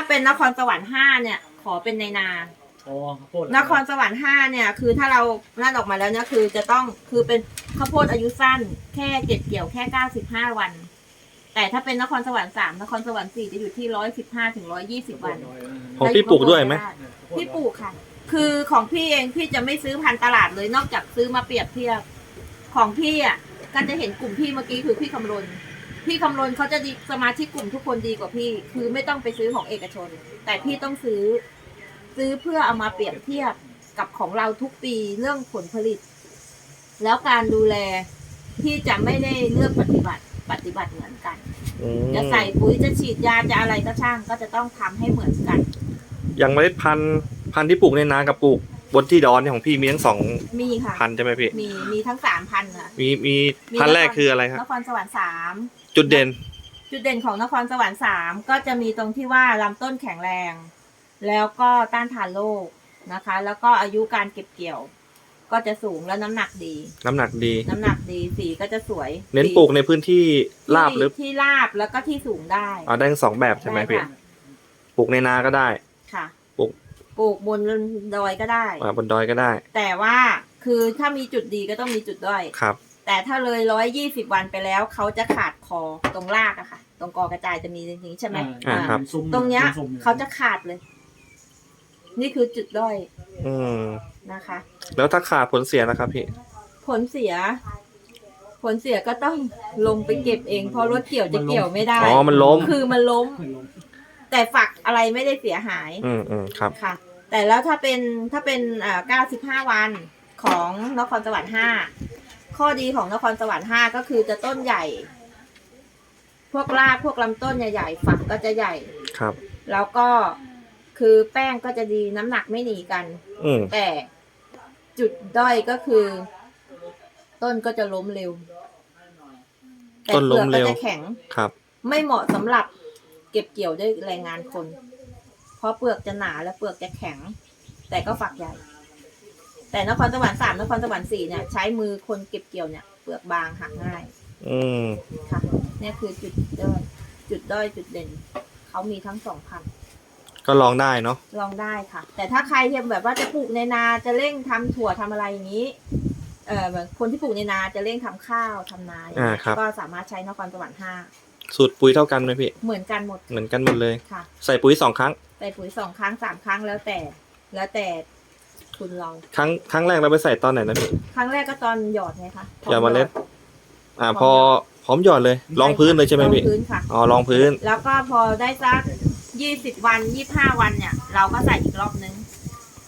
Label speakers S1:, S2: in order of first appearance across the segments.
S1: ถ้าเป็นนครสวรรค์ห้าเนี่ย ขอเป็นในนา
S2: อ๋อข้าวโพด
S1: นครสวรรค์ห้าเนี่ย คือถ้าเรานั่นออกมาแล้วเนี่ยคือจะต้องคือเป็นข้าวโพดอายุสั้น แค่เก็บเกี่ยวแค่เก้าสิบห้าวัน แต่ถ้าเป็นนครสวรรค์สามนครสวรรค์สี่จะอยู่ที่ร้อยสิบห้าถึงร้อยยี่สิบวัน
S3: ของพี่ปลูกด้วยไหม
S1: พี่ปลูกค่ะ คือของพี่เองพี่จะไม่ซื้อพันธุ์ตลาดเลยนอกจากซื้อมาเปรียบเทียบ ของพี่อะก็จะเห็นกลุ่มพี่เมื่อกี้คือพี่คำรณ พี่คำรณเขาจะดีสมาชิกกลุ่มทุกคนดีกว่าพี่ คือไม่ต้องไปซื้อของเอกชน แต่พี่ต้องซื้อ ซื้อเพื่อเอามาเปรียบเทียบกับของเราทุกปีเรื่องผลผลิต แล้วการดูแลพี่จะไม่ได้เลือกปฏิบัติปฏิบัติเหมือนกัน
S3: อืม
S1: จะใส่ปุ๋ยจะฉีดยาจะอะไรก็ช่างก็จะต้องทำให้เหมือนกัน
S3: อย่างเมล็ดพันธุ์พันธุ์ที่ปลูกในนากับปลูกบนที่ดอนเนี่ยของพี่มีทั้งสอง
S1: มีค่ะ
S3: พันธุ์ใช่ไหมพี่
S1: มีมีทั้งสามพันค่ะ
S3: มีมี
S1: มี
S3: พันธุ์แรกคืออะไรครับ
S1: นครสวรรค์สาม
S3: จุดเด่น
S1: จุดเด่นของนครสวรรค์สามก็จะมีตรงที่ว่าลำต้นแข็งแรง แล้วก็ต้านทานโรคนะคะ แล้วก็อายุการเก็บเกี่ยว ก็จะสูงแล้วน้ำหนักดี
S3: น้ำหนักดี
S1: น้ำหนักดีสีก็จะสวย
S3: เน้น
S1: สี
S3: ปลูกในพื้นที่ราบ
S1: ที่
S3: หรือ
S1: ที่ราบแล้วก็ที่สูงได้
S3: เอาได้ทั้งสองแบบใช่ไหมพี่
S1: ค่ะ
S3: ปลูกในนาก็ได้
S1: ค่ะ
S3: ปลูก
S1: ปลูกบนดอยก็ได้
S3: อ่าบนดอยก็ได้
S1: แต่ว่าคือถ้ามีจุดดีก็ต้องมีจุดด้อย
S3: ครับ
S1: แต่ถ้าเลยร้อยยี่สิบวันไปแล้วเขาจะขาดคอตรงรากอะค่ะ ตรงกอกระจายจะมีอย่างนี้ใช่ไหม
S3: อ่าครับ
S2: ซุ้ม
S1: ตรงเนี้ย
S2: ซุ้ม
S1: เขาจะขาดเลย นี่คือจุดด้อย
S3: อืม
S1: นะคะ
S3: แล้วถ้าขาดผลเสียนะครับพี่
S1: ผลเสีย ผลเสียก็ต้องลงไปเก็บเอง เพราะรถเกี่ยวจะเกี่ยวไม่ได้
S3: อ๋อ มันล้ม
S1: คือมันล้ม
S2: ไม่ล้ม
S1: แต่ฝักอะไรไม่ได้เสียหาย
S3: อืมอืมครับ
S1: ค่ะ แต่แล้วถ้าเป็นถ้าเป็นอ่าเก้าสิบห้าวันของนครสวรรค์ห้า ข้อดีของนครสวรรค์ห้าก็คือจะต้นใหญ่ พวกรากพวกลำต้นใหญ่ๆฝักก็จะใหญ่
S3: ครับ
S1: แล้วก็คือแป้งก็จะดีน้ำหนักไม่หนีกัน
S3: อืม
S1: แต่จุดด้อยก็คือ ต้นก็จะล้มเร็วแต่
S3: ต้น
S1: เปลื
S3: ล้
S1: อก
S3: ม
S1: ก็
S3: เร็ว
S1: จะแข็ง
S3: ครับ
S1: ไม่เหมาะสำหรับเก็บเกี่ยวด้วยแรงงานคน เพราะเปลือกจะหนาและเปลือกจะแข็ง แต่ก็ฝักใหญ่ แต่นครสวรรค์สามนครสวรรค์สี่เนี่ยใช้มือคนเก็บเกี่ยวเนี่ยเปลือกบางหักง่าย
S3: อืม
S1: ค่ะเนี่ยคือจุดด้อยจุดด้อยจุดเด่นเขามีทั้งสองพัน
S3: ก็ลองได้เนาะ
S1: ลองได้ค่ะ แต่ถ้าใครที่แบบว่าจะปลูกในนาจะเร่งทำถั่วทำอะไรอย่างนี้ เอ่อแบบคนที่ปลูกในนาจะเร่งทำข้าวทำนาอย่าง
S3: อ่า
S1: เงี้ย
S3: ครับ
S1: ก็สามารถใช้นครสวรรค์ห้า
S3: สูตรปุ๋ยเท่ากันไหมพี่
S1: เหมือนกันหมด
S3: เหมือนกันหมดเลย
S1: ค่ะ
S3: ใส่ปุ๋ยสองครั้ง
S1: ใส่ปุ๋ยสองครั้งสามครั้งแล้วแต่ แล้วแต่ คุณเรา
S3: ครั้งครั้งแรกเราไปใส่ตอนไหนนะพี่
S1: ครั้งแรกก็ตอนหยอดไงคะ
S3: หยอดเมล็ด อ่า
S1: พ
S3: พ
S1: อ
S3: อพร้อมหยอดเลยรองพื้นเลยใช่ไหม
S1: ลง
S3: พี่
S1: พื้นค่ะ
S3: อ๋อรองพื้น
S1: แล้วก็พอได้สักยี่สิบวันยี่ห้าวันเนี่ย เราก็ใส่อีกรอบนึง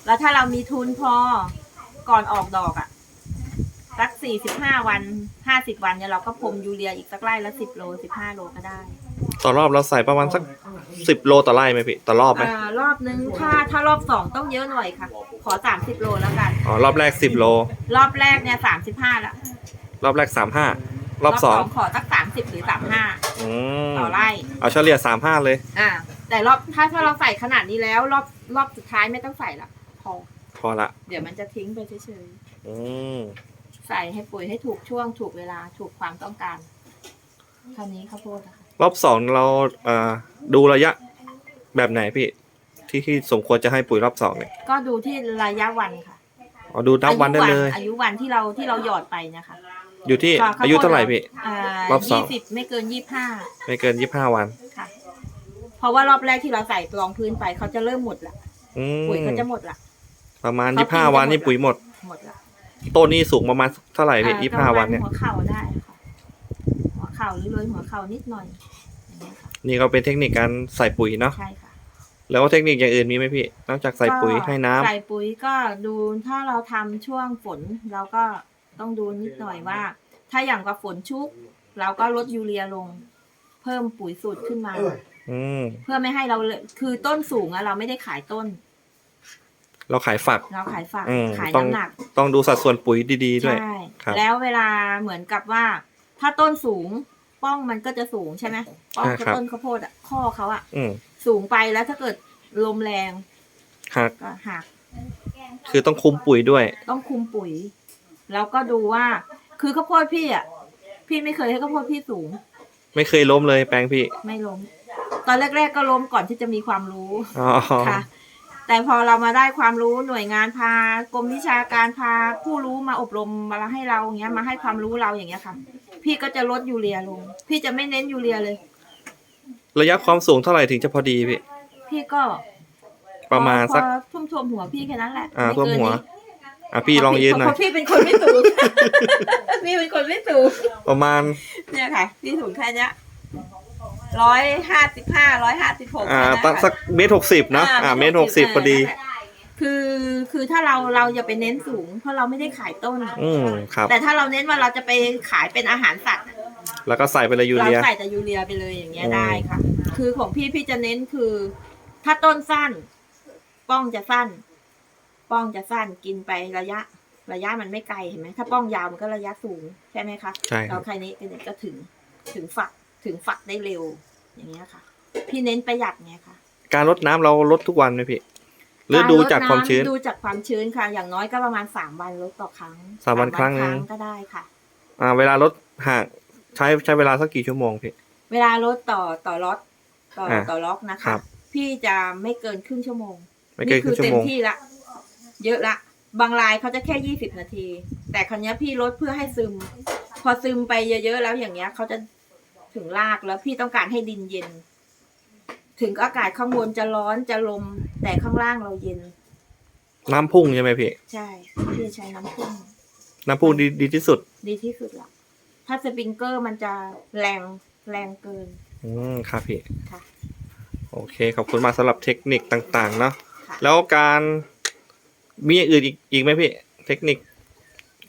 S1: แล้วถ้าเรามีทุนพอก่อนออกดอกอะ่ะสักสี่สิบห้าวันห้าสิบวันเนี่ยเราก็พรมยูเรียอีกสักไร่ละสิบโลสิบห้าโลก็ได้
S3: ต่อรอบเราใส่ประมาณสักสิบโลต่อไร่ไหมพี่ต่อรอบไหม
S1: อ่ารอบนึงถ้าถ้ารอบสองต้องเยอะหน่อยค่ะ ขอสามสิบโลแล้วกัน
S3: อ๋อรอบแรกสิบโล
S1: รอบแรกเนี่ยสามสิบห้าละ
S3: รอบแรกสามห้ารอบสอง
S1: ขอสักสามสิบหรือสามห้า
S3: อืม
S1: ต่อไร่
S3: เอาเฉลี่ยสามห้าเลย
S1: อ่า แต่รอบถ้าถ้าเราใส่ขนาดนี้แล้ว รอบรอบสุดท้ายไม่ต้องใส่ละพอ
S3: พอละ
S1: เดี๋ยวมันจะทิ้งไปเฉย
S3: อืม
S1: ๆใส่ให้ปุ๋ยให้ถูกช่วงถูกเวลาถูกความต้องการเท่านี้ข้าวโพดนะคะ
S3: รอบสองเราเอ่อดูระยะแบบไหนพี่ ที่ที่สมควรจะให้ปุ๋ยรอบสองเนี่ย
S1: ก็ดูที่ระยะวันค่ะ
S3: อ๋อดูนับวันได้เลย
S1: อายุวันที่เราที่เราหยอดไปนะคะ
S3: อยู่ที่
S1: ค่ะข้วโพด
S3: อายุเท่าไหร่พี่
S1: อ่าร
S3: อบสอง
S1: ยี่สิบไม่เกินยี่ห้า
S3: ไม่เกินยี่ห้าวัน
S1: ค่ะ เพราะว่ารอบแรกที่เราใส่รองพื้นไปเขาจะเริ่มหมดละ
S3: อืม
S1: ปุ๋ยเขาจะหมดละ
S3: ประมาณ
S1: เขา
S3: ยี่
S1: กิ
S3: ห้าน
S1: จะ
S3: วัน
S1: หมด
S3: นี่
S1: ละ
S3: ปุ๋ยหมด
S1: หมดละ
S3: ต้นนี่สูงประมาณเท่าไหร่พี่
S1: อ่
S3: ยี่ห้า
S1: ประมณ
S3: วันเนี่ย
S1: หัวเข่าได้ค่ะหัวเข่าหรือเลยหัวเข่านิดหน่อย
S3: นี่ก็เป็นเทคนิคการใส่ปุ๋ยเนาะ
S1: ใช่ค่ะ
S3: แล้วเทคนิคอย่างอื่นมีไหมพี่ นอกจากใส่ปุ๋ย
S1: ก็
S3: ให้น้ำ
S1: ใส่ปุ๋ยก็ดูถ้าเราทำช่วงฝนเราก็ต้องดูนิดหน่อยว่า ถ้าอย่างกับฝนชุก เราก็ลดยูเรียลง เพิ่มปุ๋ยสูตรขึ้นมา
S3: อืม
S1: เพื่อไม่ให้เราเลยคือต้นสูงอะเราไม่ได้ขายต้น
S3: เราขายฝัก
S1: เราขายฝาก
S3: อืม
S1: ขาย
S3: ต้อง
S1: น้ำหนัก
S3: ต้องดูสัดส่วนปุ๋ยดีๆด้วย
S1: ใช่
S3: ครับ
S1: แล้วเวลาเหมือนกับว่า ถ้าต้นสูง ป้องมันก็จะสูงใช่ไหมป้อง
S3: อ่าครับ
S1: ต้นข้าวโพดอะข้อเขาอะ
S3: อืม
S1: สูงไปแล้วถ้าเกิดลมแรง
S3: หัก
S1: ก็หัก
S3: คือต้องคุมปุ๋ยด้วย
S1: ต้องคุมปุ๋ย แล้วก็ดูว่า คือข้าวโพดพี่อะ พี่ไม่เคยให้ข้าวโพดพี่สูง
S3: ไม่เคยล้มเลยแปลงพี่
S1: ไม่ล้ม ตอนแรก ๆ ก็ล้มก่อนที่จะมีความรู้
S3: อ๋อ
S1: ค่ะ แต่พอเรามาได้ความรู้หน่วยงานพากรมวิชาการพาผู้รู้มาอบรมมาให้เราอย่างเงี้ยมาให้ความรู้เราอย่างเงี้ยค่ะ พี่ก็จะลดยูเรียลง พี่จะไม่เน้นยูเรียเลย
S3: ระยะความสูงเท่าไหร่ถึงจะพอดีพี่
S1: พี่ก็
S3: ประมาณสัก
S1: พอท่วมท่วมๆหัวพี่แค่นั้นแหละ
S3: อ่า
S1: ไเกิ
S3: ท่วมหัว
S1: นี้
S3: อะพี่ลองยืนหน่อ
S1: เพ
S3: ย
S1: ราะพี่เป็นคนไม่สูง พี่เป็นคนไม่สูง
S3: ประมาณ
S1: เนี่ยค่ะ พี่สูงแค่เนี้ย ร้อยห้าสิบห้าร้อยห้าสิบหก
S3: อ่าตั้งสักเมตรหกสิบนะอ่าเมตรหกสิบพอดี
S1: คือคือถ้าเราเราอย่าไปเน้นสูง เพราะเราไม่ได้ขายต้น
S3: อืมครับ
S1: แต่ถ้าเราเน้นว่าเราจะไปขายเป็นอาหารสัตว์
S3: แล้วก็ใส่ไปเลยยู
S1: เรา
S3: เรีย
S1: ใส่แต่ยูเรียไปเลยอย่างเงี้ย
S3: อืม
S1: ได้ค่ะ คือของพี่พี่จะเน้นคือ ถ้าต้นสั้น ป้องจะสั้น ป้องจะสั้นกินไประยะ ระยะมันไม่ไกลเห็นไหมถ้าป้องยาวมันก็ระยะสูงใช่ไหมคะ
S3: ใช่ค
S1: เรา
S3: รับ
S1: ใครนี้ก็ถึงถึงฝัก ถึงฝักได้เร็ว อย่างเงี้ยค่ะ พี่เน้นประหยัดไงค่ะ
S3: การลดน้ำเราลดทุกวันไหมพี่ หรือดูจากความชื้น
S1: ดูจากความชื้นค่ะ อย่างน้อยก็ประมาณสามวันลดต่อครั้ง
S3: สามวันครั้งหนึ่ง
S1: ก็ได้ค่ะ
S3: อ่า เวลาลดห่างใช้ใช้เวลาสักกี่ชั่วโมงพี่
S1: เวลาลดต่อต่อล็อตต่อ
S3: อ่า
S1: ต่อล็อกนะ
S3: ครั
S1: คะ
S3: บ
S1: พี่จะไม่เกินครึ่งชั่วโมง
S3: ไม่เกินครึ่งชั่
S1: เต็
S3: ว
S1: ม
S3: โมง
S1: ที่ละเยอะละ บางรายเขาจะแค่ยี่สิบนาที แต่ครั้นี้ยพี่ลดเพื่อให้ซึม พอซึมไปเยอะๆแล้วอย่างเงี้ยเขาจะ ถึงรากแล้วพี่ต้องการให้ดินเย็น ถึงอากาศข้างบนจะร้อนจะลม แต่ข้างล่างเราเย็น
S3: น้ำพุ่งใช่ไหมพี่
S1: ใช่พี่ใช้น้ำพุ่ง
S3: น้ำพุ่งดีดีที่สุด
S1: ดีที่สุดละถ้าสปริงเกอร์มันจะแรงแรงเกิน
S3: อืมครับพี่
S1: ค่ะ
S3: โอเคขอบคุณมากสำหรับเทคนิคต่างๆ เนาะ
S1: ค่ะ
S3: แล้วการมีอย่างอื่นอีกอีกไหมพี่ เทคนิค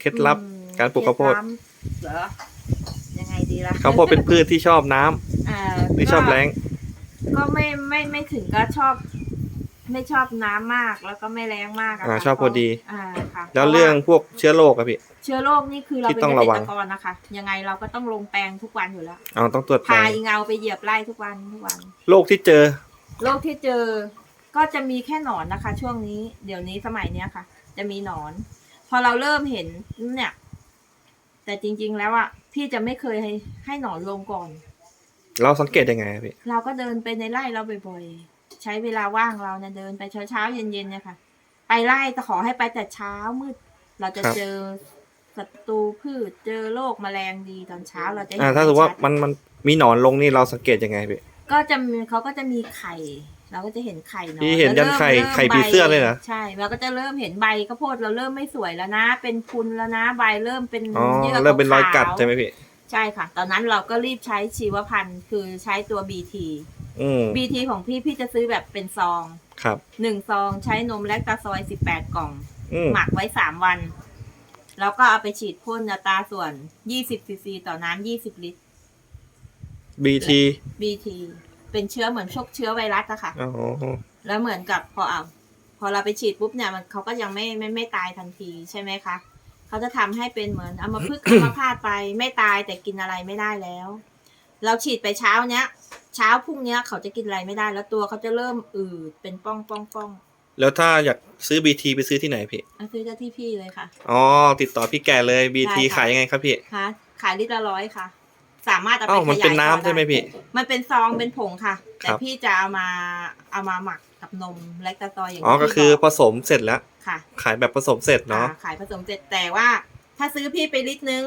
S3: เคล็ดลับ
S1: อืม
S3: การปลูกข้าวโพด
S1: เคล็ลับเหรอยังไง ดีล่ะ
S3: ข้าวโพดเป็นพืชที่ชอบน้ำ
S1: อ่า
S3: หรือชอบแรง
S1: ก็ไม่ไม่ไม่ถึงก็ชอบ ไม่ชอบน้ำมากแล้วก็ไม่แรงมากะ
S3: อ่า
S1: ค่ะ
S3: ชอบพอดี
S1: อ่าค่ะ
S3: แล้วเรื่องพวกเชื้อโรคอะพี่
S1: เชื้อโรคนี่คือเรา
S3: ที่
S1: เป็น
S3: ต้อง
S1: เก
S3: ระ
S1: ษ
S3: วั
S1: ต
S3: ง
S1: รกรนะคะ ยังไงเราก็ต้องลงแปลงทุกวันอยู่แล้ว
S3: เอาต้องตรวจแปล
S1: พางอีเงาไปเหยียบไร่ทุกวันทุกวัน
S3: โรคที่เจอ
S1: โรคที่เจอก็จะมีแค่หนอนนะคะ ช่วงนี้เดี๋ยวนี้สมัยเนี้ยค่ะ จะมีหนอน พอเราเริ่มเห็นเนี่ย แต่จริง ๆ แล้วอะ พี่จะไม่เคยให้ให้หนอนลงก่อน
S3: เราสังเกตยังไงอะพี่
S1: เราก็เดินไปในไร่เราบ่อยๆ ใช้เวลาว่างเราเนี่ยเดินไปเช้าๆเย็นๆเนี่ยค่ะ ไปไร่แต่ขอให้ไปแต่เช้ามืด เราจะเจอศัตรูพืชเจอโรคแมลงดีตอนเช้าเราจะเห็น
S3: อ่าถ้าสมมติว่า
S1: ชัด
S3: มันมันมีหนอนลงนี่เราสังเกตยังไงพี่
S1: ก็จะมีเขาก็จะมีไข่ เราก็จะเห็นไข่เนาะ
S3: พี่เห็นยัน
S1: แล้วริ่ม
S3: ไข่
S1: ริ่ม
S3: ไข่ผีเสื้อเลยเหรอ
S1: ใช่เราก็จะเริ่มเห็นใบข้าวโพดเราเริ่มไม่สวยแล้วนะ เป็นพุนแล้วนะใบเริ่มเป็น
S3: อ๋อ
S1: เยื่อ
S3: เริ่มเป็นรอยกัด
S1: ขาวๆ
S3: ใช่ไหมพี่
S1: ใช่ค่ะ ตอนนั้นเราก็รีบใช้ชีวพันธุ์คือใช้ตัว BT
S3: อืม
S1: BT ของพี่พี่จะซื้อแบบเป็นซอง
S3: ครับ
S1: หนึ่งซองใช้นมแลคตาซอยสิบแปดกล่อง
S3: อืม
S1: หมักไว้สามวัน แล้วก็เอาไปฉีดพ่นอัตราส่วนยี่สิบซีซีต่อน้ำยี่สิบลิตร
S3: บีที
S1: BT เป็นเชื้อเหมือนชกเชื้อไวรัสอะค่ะ
S3: อ๋อ
S1: แล้วเหมือนกับพอเอาพอเราไปฉีดปุ๊บเนี่ยมันเขาก็ยังไม่ไม่ไม่ตายทันทีใช่ไหมคะเขาจะทำให้เป็นเหมือนเอามาพึกษ์อัมพาตไปไม่ตายแต่กินอะไรไม่ได้แล้ว เราฉีดไปเช้าเนี้ย เช้าพรุ่งเนี้ยเขาจะกินอะไรไม่ได้ แล้วตัวเขาจะเริ่มอืดเป็นป้องป้องป้อง
S3: แล้วถ้าอยากซื้อบีทีไปซื้อที่ไหนพี่
S1: เอาซื้อเจ้าที่พี่เลยค่ะ
S3: อ๋อ ติดต่อพี่แกเลยบีที
S1: ได้ค่ะ
S3: ขายยังไงครับพี่
S1: คะขายลิตรละร้อยค่ะ สามารถเอาไป
S3: อ้าวมัน
S1: ขยาย
S3: เป็นน้ำ
S1: ต่อด้
S3: ใช่ไหมพี่
S1: มันเป็นซองเป็นผงค่ะ แต่
S3: ครับ
S1: พี่จะเอามาเอามาหมักกับนมแลคตาซอยอย่าง
S3: อ๋อ
S1: ที่
S3: ก็คือ
S1: พี่
S3: ผ
S1: บก
S3: สมเสร็จแล้ว
S1: ค่ะ
S3: ขายแบบผสมเสร็จเนาะ
S1: อ่ขายผสมเสร็จแต่ว่า ถ้าซื้อพี่ไปลิตรนึง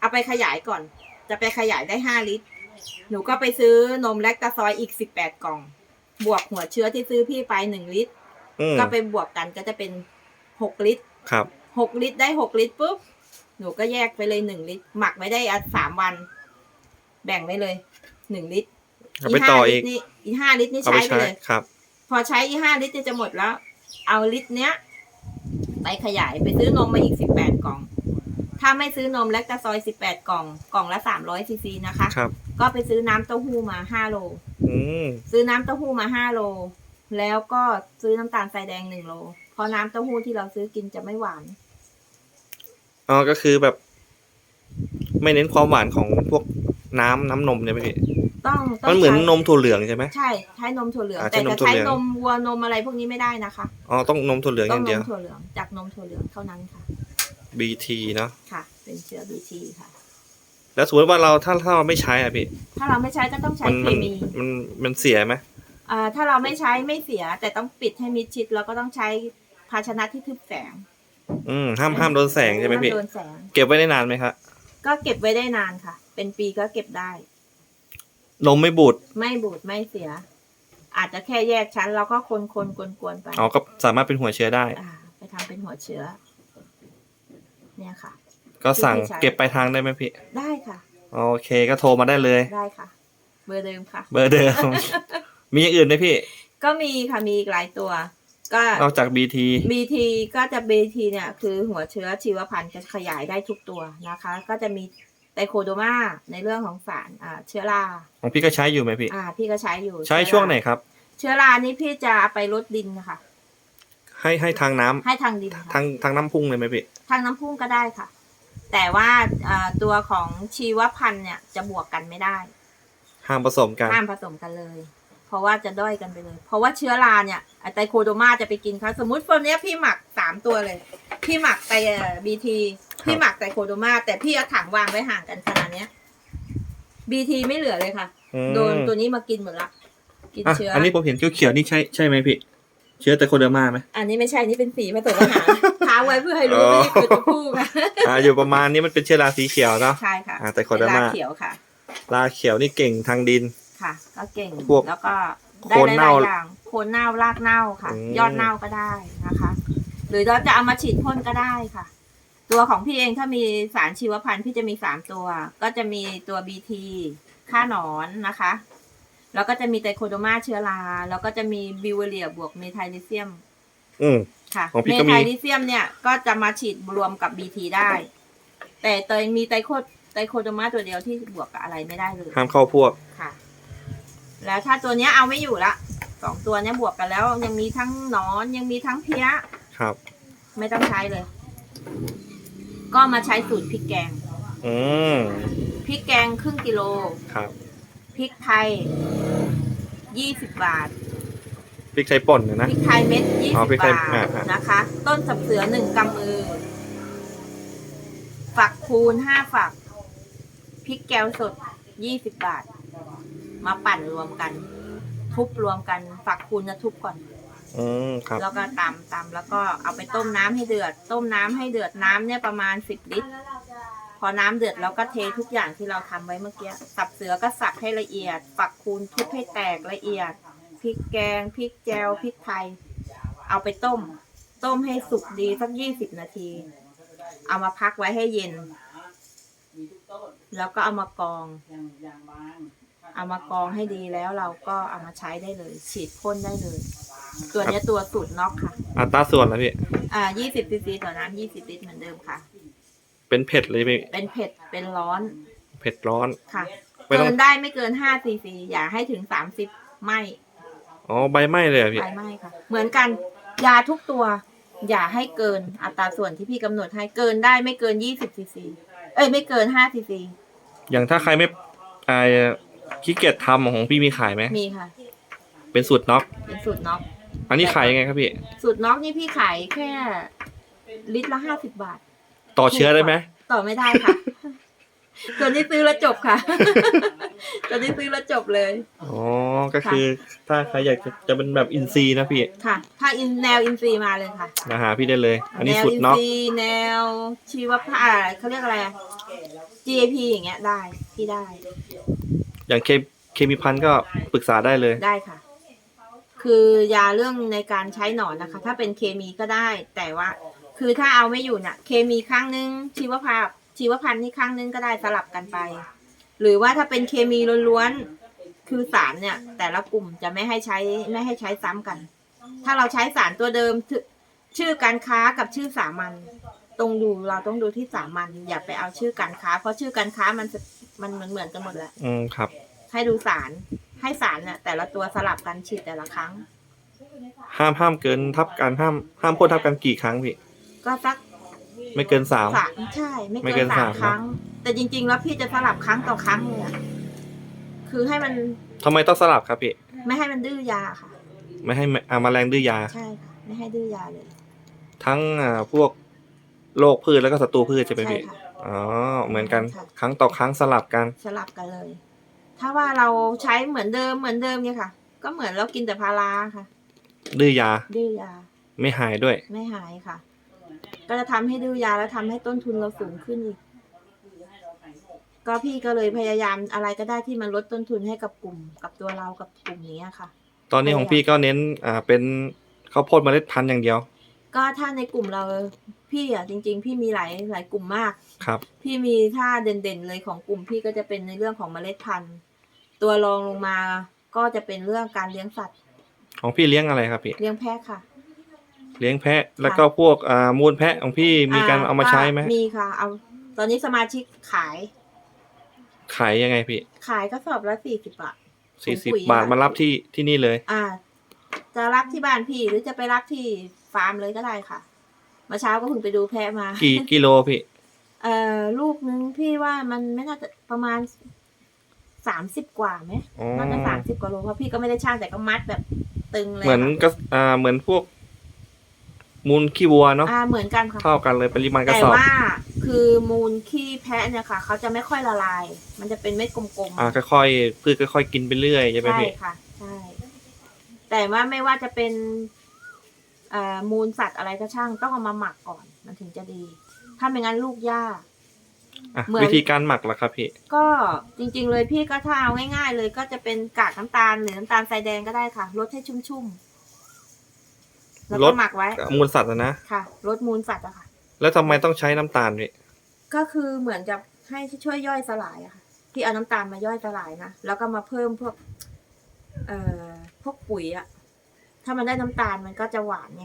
S1: เอาไปขยายก่อน จะไปขยายได้ห้าลิตร หนูก็ไปซื้อนมแลคตาซอยอีกสิบแปดกล่อง บวกหัวเชื้อที่ซื้อพี่ไปหนึ่งลิตร
S3: อืม
S1: ก็ไปบวกกันก็จะเป็นหกลิตร
S3: ครับ
S1: หกลิตรได้หกลิตรปุ๊บหนูก็แยกไปเลยหนึ่งลิตร หมักไว้ได้อะสามวัน แบ่งไว้เลยหนึ่งลิตร
S3: เอาไปต่ออีก
S1: ห้าลิตรนี่อีห้าลิตรนี่
S3: เอาไป
S1: ใช้ไป
S3: ใช้
S1: เลย
S3: ครับ
S1: พอใช้อีห้าลิตรเนี่ยจะหมดแล้ว เอาลิตรเนี้ย ไปขยายไปซื้อนมมาอีกสิบแปดกล่อง ถ้าไม่ซื้อนมแลคตาซอยสิบแปดกล่องกล่องละสามร้อยซีซีนะคะ
S3: ครับ
S1: ก็ไปซื้อน้ำเต้าหู้มาห้าโล
S3: อืม
S1: ซื้อน้ำเต้าหู้มาห้าโล แล้วก็ซื้อน้ำตาลทรายแดงหนึ่งโลเพราะน้ำเต้าหู้ที่เราซื้อกินจะไม่หวาน
S3: อ๋อก็คือแบบ ไม่เน้นความหวานของพวก น้ำน้ำนมใช่ไหมพี่
S1: ต้องต้อง
S3: มันเหมือน
S1: ใช้
S3: นมถั่วเหลืองใช่ไหม
S1: ใช่ใช้นมถั่วเหลือง
S3: อ่าใช้
S1: แต่
S3: นม
S1: จะ
S3: ถั่ว
S1: ใช้
S3: เหลือง
S1: นมวัวนมอะไรพวกนี้ไม่ได้นะคะ
S3: อ๋อต้องนมถั่วเหลือง
S1: ต้
S3: อ
S1: อง
S3: ย่าง
S1: น
S3: เดีย
S1: ม
S3: ว
S1: ถั่วเหลืองจากนมถั่วเหลืองเท่านั้นค่ะ
S3: BT เนาะ
S1: ค่ะ เป็นเชื้อ BT ค่ะ
S3: แล้วสมมติว่าเราถ้าถ้าเราไม่ใช้อะพี่
S1: ถ้าเราไม่ใช้ก็ต้องใช้
S3: มัน
S1: เค
S3: มัน
S1: มี
S3: มันมันเสียไหม
S1: อ่าถ้าเราไม่ใช้ไม่เสีย แต่ต้องปิดให้มิดชิดแล้วก็ต้องใช้ภาชนะที่ทึบแสง
S3: อืมห้ามห้ามโดนแสงใช่ไหมพี่
S1: ห้าโดนแสง
S3: เก็บไว้ได้นานไหมครับ
S1: ก็เก็บไว้ได้นานค่ะ เป็นปีก็เก็บได้
S3: ลมไม่บูด
S1: ไม่บูดไม่เสีย อาจจะแค่แยกชั้นแล้วก็คนคนกวนกวนๆไป
S3: อ๋อก็สามารถเป็นหัวเชื้อได้
S1: อ่า ไปทำเป็นหัวเชื้อ เนี่ยค่ะ
S3: ก็สั่ง
S1: ที่ใช้
S3: เก็บไปลายทางได้ไหมพี่
S1: ได้ค่ะ
S3: โอเคก็โทรมาได้เลย
S1: ได้ค่ะ เบอร์เดิมค่ะ
S3: เบอร์เดิม มีอย่างอื่นไหมพี่
S1: ก็มีค่ะมีอีกหลายตัว ก็
S3: นอกจาก BT
S1: BT ก็จะ BT เนี่ยคือหัวเชื้อชีวพันธุ์จะขยายได้ทุกตัวนะคะ ก็จะมีไตโคโดมาในเรื่องของสารอ่าเชื้อรา
S3: ของพี่ก็ใช้อยู่ไหมพี่
S1: อ่า พี่ก็ใช้อยู่
S3: ใช้
S1: เอรา
S3: ช่วงไหนครับ
S1: เชื้อรานี่พี่จะเอาไปลดดินนะคะ
S3: ให้ให้ทางน้ำ
S1: ให้ทางดินค่ะ
S3: ทางทางน้ำพุ่งเลยไหมพี่
S1: ทางน้ำพุ่งก็ได้ค่ะ แต่ว่าอ่าตัวของชีวพันธุ์เนี่ยจะบวกกันไม่ได้
S3: ห้ามผสมกัน
S1: ห้ามผสมกันเลย เพราะว่าจะด้อยกันไปเลย เพราะว่าเชื้อราเนี่ย ไอ้ไตโคโดมาจะไปกินเขาสมมติตัวเนี้ยพี่หมักสามตัวเลย พี่หมักไตบีทีพี่หมักไตโคโดมาแต่พี่เอาถังวางไว้ห่างกันขนาดเนี้ยบีทีไม่เหลือเลยค่ะ
S3: อืม
S1: โดนตัวนี้มากินหมดละกิน
S3: อะ
S1: เชื้อ
S3: อันนี้ผมเห็นเขียวๆนี่ใช่ใช่ไหมพี่ เชื้อแต่โคเดอร์มาไหม
S1: อันนี้ไม่ใช่อันนี่เป็นสีผสมอาหารท้าไว้เพื่อให้รู้ว่านี่คือตัวผู้ค่ะ
S3: อ่าอยู่ประมาณนี้มันเป็นเชื้อราสีเขียวเนาะ
S1: ใช่ค่ะ
S3: อ่าไตโคโดมา
S1: เป็นลเขียวค่ะ
S3: ราเขียวนี่เก่งทางดิน
S1: ค่ะ ก็เก่ง
S3: พวก
S1: แล้วก็
S3: โค
S1: ได้
S3: น
S1: ห
S3: เน่า
S1: ลายๆอย่างโคนเน่ารากเน่าค่ะ
S3: อืม
S1: ยอดเน่าก็ได้นะคะ หรือเราจะเอามาฉีดพ่นก็ได้ค่ะ ตัวของพี่เองถ้ามีสารชีวพันธุ์พี่จะมีสามตัว ก็จะมีตัวบีทีฆ่าหนอนนะคะ แล้วก็จะมีไตโคโดมาเชื้อราแล้วก็จะมีบิวเรียบวกเมทายลิเซียม
S3: อืม
S1: ค่ะ
S3: ของพี่
S1: เม
S3: ก็มี
S1: ทายลิเซียมเนี่ยก็จะมาฉีดรวมกับบีทีได้ แต่เตยมีไตโคไตโคโดมาตัวเดียวที่บวกกับอะไรไม่ได้เลย
S3: ห้ามเข้าพวก
S1: ค่ะ แล้วถ้าตัวเนี้ยเอาไม่อยู่ละสองตัวเนี้ยบวกกันแล้ว ยังมีทั้งหนอนยังมีทั้งเพี้ย
S3: ครับ
S1: ไม่ต้องใช้เลย ก็มาใช้สูตรพริกแกง
S3: อืม
S1: พริกแกงครึ่งกิโล
S3: ครับ
S1: พริกไทยยี่สิบบาท
S3: พริกไทยป่นเนี่ยนะ
S1: พริกไทยเม็ดยี่
S3: อ๋อ
S1: สิ
S3: พริ
S1: บ
S3: กไทย
S1: บาท
S3: อ่าอ่าน
S1: นะคะ ต้นสับเสือหนึ่งกำมือ ฝักคูณห้าฝักพริกแกวสดยี่สิบบาท มาปั่นรวมกัน ทุบรวมกันฝักคูณจะทุบก่อน
S3: อืมครับ
S1: แล้วก็ตำตำแล้วก็เอาไปต้มน้ำให้เดือด ต้มน้ำให้เดือดน้ำเนี่ยประมาณสิบลิตร พอน้ำเดือดเราก็เททุกอย่างที่เราทำไว้เมื่อกี้สับเสือก็สับให้ละเอียด ฝักคูณทุบให้แตกละเอียดพริกแกงพริกแจวพริกไทย เอาไปต้ม ต้มให้สุกดีสักยี่สิบนาที เอามาพักไว้ให้เย็น แล้วก็เอามากรอง เอามากรองให้ดีแล้วเราก็เอามาใช้ได้เลย ฉีดพ่นได้เลย ตัวเนี้ยตัวสูตรน็อกค่ะ
S3: อัตราส่วนนะพี่
S1: อ่ายี่สิบซีซีต่อน้ำยี่สิบลิตรเหมือนเดิมค่ะ
S3: เป็นเผ็ดเลยพี่
S1: เป็นเผ็ด เป็นร้อน
S3: เผ็ดร้อน
S1: ค่ะ
S3: ไม่ต้
S1: เกิ
S3: อง
S1: นได้ไม่เกินห้าซีซีอย่าให้ถึงสามสิบไม่
S3: อ๋อ ใบไหม้เลยเหรอพี่
S1: ไฟไหม้ค่ะ เหมือนกันยาทุกตัว อย่าให้เกินอัตราส่วนที่พี่กำหนดให้เกินได้ไม่เกินยี่สิบซีซี เอ้ยไม่เกินห้าซีซี
S3: อย่างถ้าใครไม่ไอ้ ขี้เกียจทำของพี่มีขายไหม
S1: มีค่ะ
S3: เป็นสูตรน็อก
S1: เป็นสูตรน็อก
S3: อันนี้ขายยังไงครับพี่
S1: สูตรน็อกนี่พี่ขายแค่ ลิตรละห้าสิบบาท
S3: ต่อเชื้อได้ไหม
S1: ต่อไม่ได้ค่ะ ตัวนี้ซื้อแล้วจบค่ะ ตัวนี้ซื้อแล้วจบเลย
S3: อ๋อ ก็คือถ้าใครอยากจะจะเป็นแบบอินซีย์นะพี่
S1: ค่ะ ถ้าอินแนวอินซีมาเลยค่ะ
S3: มาหาพี่ได้เลย อันนี้
S1: แนว
S3: สูต
S1: อิ
S3: ร
S1: น
S3: น็อก
S1: ซีแนวชีวภาพเขาเรียกอะไรอะ GAP อย่างเงี้ยได้ พี่ได้
S3: อย่างเคเคมีพันก็ปรึกษาได้เลย
S1: ได้ค่ะ คือยาเรื่องในการใช้หนอนนะคะ ถ้าเป็นเคมีก็ได้ แต่ว่า คือถ้าเอาไม่อยู่น่ะเคมีครั้งนึง ชีวภาพ ชีวพันธุ์นี่ครั้งนึงก็ได้สลับกันไป หรือว่าถ้าเป็นเคมีล้วนๆคือสารเนี่ย แต่ละกลุ่มจะไม่ให้ใช้ไม่ให้ใช้ซ้ำกัน ถ้าเราใช้สารตัวเดิมชื่อการค้ากับชื่อสามัญ ตรงดูเราต้องดูที่สามัญอย่าไปเอาชื่อการค้า เพราะชื่อการค้ามันจะมันเหมือนเหมือนกันหมดแหละ
S3: อืมครับ
S1: ให้ดูสารให้สารเนี่ยแต่ละตัวสลับกันฉีดแต่ละครั้ง
S3: ห้ามห้ามเกินทับกันห้ามห้ามพ่นทับกันกี่ครั้งพี่
S1: ก็สัก
S3: ไม่เกินสาม
S1: สามใช่ ไม่
S3: ไม่เกิ
S1: เกิ
S3: น
S1: นสาม
S3: สาม
S1: ครั้ง แต่จริง ๆ แล้วพี่จะสลับครั้งต่อครั้งเลยอะคือให้มัน
S3: ทำไมต้องสลับครับพี่
S1: ไม่ให้มันดื้อยาค่ะ
S3: ไม่ให้อามาแรงดื้อยา
S1: ใช่ค่ะ ไม่ให้ดื้อยาเลย
S3: ทั้งอ่าพวก โรคพืชแล้วก็ศัตรูพืชใช่ไหม
S1: ใช่
S3: พี่
S1: ค่ะ
S3: อ๋อเหมือนกัน
S1: ค่ะ
S3: ครั้งต่อครั้งสลับกัน
S1: สลับกันเลย ถ้าว่าเราใช้เหมือนเดิมเหมือนเดิมเนี่ยค่ะ ก็เหมือนเรากินแต่พาราค่ะ
S3: ดื้อยา
S1: ดื้อยา
S3: ไม่หายด้วย
S1: ไม่หายค่ะ ก็จะทำให้ดื้อยาแล้วทำให้ต้นทุนเราสูงขึ้นอีก ก็พี่ก็เลยพยายามอะไรก็ได้ที่มันลดต้นทุนให้กับกลุ่ม กับตัวเรากับกลุ่มนี้ค่ะ
S3: ตอนนี้ของพี่ก็เน้นอ่าเป็นข้าวโพดเมล็ดพันธุ์อย่างเดียว
S1: ก็ถ้าในกลุ่มเรา พี่อะจริง ๆ พี่มีหลายหลายกลุ่มมาก
S3: ครับ
S1: พี่มีถ้าเด่นๆเลยของกลุ่มพี่ก็จะเป็นในเรื่องของเมล็ดพันธุ์ ตัวรองลงมาก็จะเป็นเรื่องการเลี้ยงสัตว์
S3: ของพี่เลี้ยงอะไรครับพี่
S1: เลี้ยงแพะค่ะ
S3: เลี้ยงแพะ แล้วก็พวกอ่ามูลแพะของพี่มีการเอามาใช้ไหม
S1: มีค่ะ เอา ตอนนี้สมาชิกขาย
S3: ขายยังไงพี่
S1: ขายก็สอบละสี่สิบบาท
S3: สี่สิบ
S1: ปุ๋ย
S3: บาท
S1: ค่ะ
S3: มารับที่ที่นี่เลย
S1: อ่า จะรับที่บ้านพี่หรือจะไปรับที่ฟาร์มเลยก็ได้ค่ะ เมื่อเช้าก็เพิ่งไปดูแพะมา
S3: กี่กิโลพี่
S1: เอ่อลูกนึงพี่ว่ามันไม่น่าจะประมาณสามสิบกว่าไหม
S3: อ๋อ
S1: น่าจะสามสิบกว่าโลเพราะพี่ก็ไม่ได้ช่างแต่ก็มัดแบบตึงเลย
S3: เหมือน
S1: ค่ะ
S3: ก็อ่าเหมือนพวก มูลขี้วัวเนาะ
S1: อ่าเหมือนกันค่ะ
S3: เท่ากันเลยปริมาณกระ
S1: แต่
S3: สอบ
S1: ว่าคือมูลขี้แพะเนี่ยค่ะ เขาจะไม่ค่อยละลาย มันจะเป็นเม็ดกลมๆ
S3: อ่าค่อยๆพืชค่อยๆกินไปเรื่อยใช่ไหม
S1: ใช่
S3: พี่
S1: ค่ะ ใช่ แต่ว่าไม่ว่าจะเป็นเอ่อ มูลสัตว์อะไรก็ช่างต้องเอามาหมักก่อน มันถึงจะดี ถ้าไม่งั้นลูกยาก
S3: อะ
S1: เหมือน
S3: วิธีการหมักล่ะครับพี่
S1: ก็จริงๆเลยพี่ก็ถ้าเอาง่าย ๆ เลยก็จะเป็นกากน้ำตาลหรือน้ำตาลทรายแดงก็ได้ค่ะลดให้ชุ่มๆแล้ว
S3: ล
S1: ก็
S3: ด
S1: หมักไว้
S3: มูลสัตว์อะนะ
S1: ค่ะลดมูลสัตว์อะค่ะ
S3: แล้วทำไมต้องใช้น้ำตาลพี่
S1: ก็คือเหมือนจะให้ช่วยย่อยสลายอะค่ะที่เอาน้ำตาลมาย่อยสลายนะแล้วก็มาเพิ่มพวก เอ่อพวกปุ๋ยอะ ถ้ามันได้น้ำตาลมันก็จะหวานไง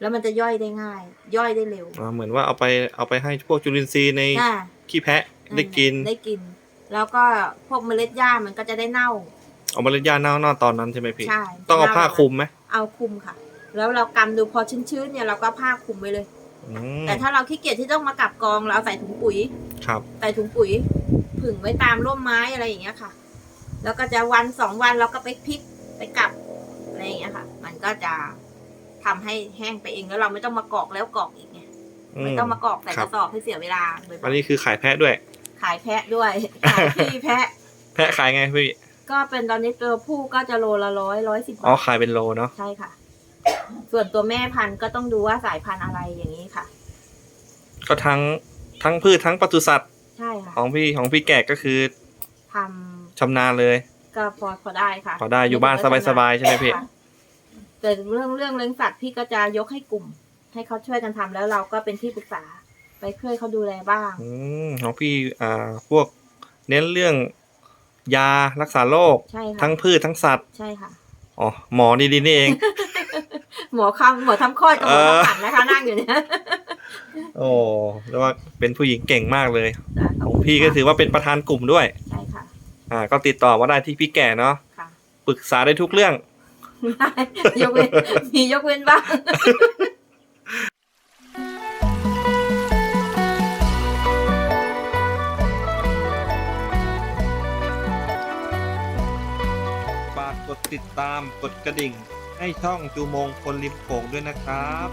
S1: แล้วมันจะย่อยได้ง่าย ย่อยได้เร็ว
S3: อ่าเหมือนว่าเอาไปเอาไปให้พวกจุลินทรีย์ใน
S1: อ่า
S3: ขี้แพะได้กิน
S1: ได้กิน แล้วก็พวกเมล็ดหญ้ามันก็จะได้เน่า
S3: เอามาเล่นยาเน่าๆตอนนั้นใช่ไหมพี่
S1: ใช่
S3: ต้องเอาผ้าคลุมไหม
S1: เอาคลุมค่ะ แล้วเรากำดูพอชื้นๆเนี่ยเราก็ผ้าคลุมไว้เลย
S3: อืม
S1: แต่ถ้าเราขี้เกียจที่ต้องมากลับกองเราเอาใส่ถุงปุ๋ย
S3: ครับ
S1: ใส่ถุงปุ๋ย ผึ่งไว้ตามร่มไม้อะไรอย่างเงี้ยค่ะ แล้วก็จะวันสองวันเราก็ไปพลิกไปกลับ อะไรอย่างเงี้ยค่ะ มันก็จะทำให้แห้งไปเองแล้วเราไม่ต้องมากรอกแล้วกรอกอีกไง
S3: อื
S1: ไม่ต้องมากรอกใส่
S3: ค
S1: ก
S3: รับ
S1: ระสอบให้เสียเวลาบ่อยๆ
S3: อันนี้คือขายแพะด้วย
S1: ขายแพะด้วยขายที่แพะ
S3: แพะขายไงพี่
S1: ก็เป็นตอนนี้ตัวผู้ก็จะโลละร้อยร้อยสิบ
S3: อ๋อบา
S1: ท
S3: ขายเป็นโลเนาะ
S1: ใช่ค่ะ ส่วนตัวแม่พันธุ์ก็ต้องดูว่าสายพันธุ์อะไรอย่างนี้ค่ะ
S3: ก็ทั้งทั้งพืชทั้งปศุสัตว์
S1: ใช่ค่ะ
S3: ของพี่ของพี่แกะก็คือ
S1: ท
S3: ชำนาญเลยำ
S1: ก็พอพอได้ค่ะ
S3: พอได้อยู่บ้านสบายๆใช่ไหมพี่
S1: ค่ะแต่เรื่องเรื่องเลี้ยงสัตว์พี่ก็จะยกให้กลุ่ม ให้เขาช่วยกันทำแล้วเราก็เป็นที่ปรึกษาไปช่วยเขาดูแลบ้าง
S3: อืมของพี่อ่าพวกเน้นเรื่องยารักษาโรค
S1: ใช่ค่ะ
S3: ทั้งพืชทั้งสัตว์
S1: ใช่ค่ะ
S3: อ๋อหมอดีๆนี่เอง
S1: หมอคำหมอทำคลอดกับหมอ
S3: เออ
S1: ทำผันนะคะ นั่งอยู่เนี่ย
S3: โอ้เรียกว่าเป็นผู้หญิงเก่งมากเลย
S1: จ้ะ
S3: ข
S1: ข
S3: อ
S1: อบ
S3: ง
S1: คุณ
S3: พี่ก็
S1: ค่ะ
S3: ถือว่าเป็นประธานกลุ่มด้วย
S1: ใช่ค่ะ
S3: อ่า ก็ติดต่อมาได้ที่พี่แก่เนาะ
S1: ค่ะ
S3: ปรึกษาได้ทุกเรื่อง
S1: ได้ยกเว้นมียกเว้นบ้าง
S3: ฝากกดติดตามกดกระดิ่ง ให้ช่องจูมงคนริมโขงด้วยนะครับ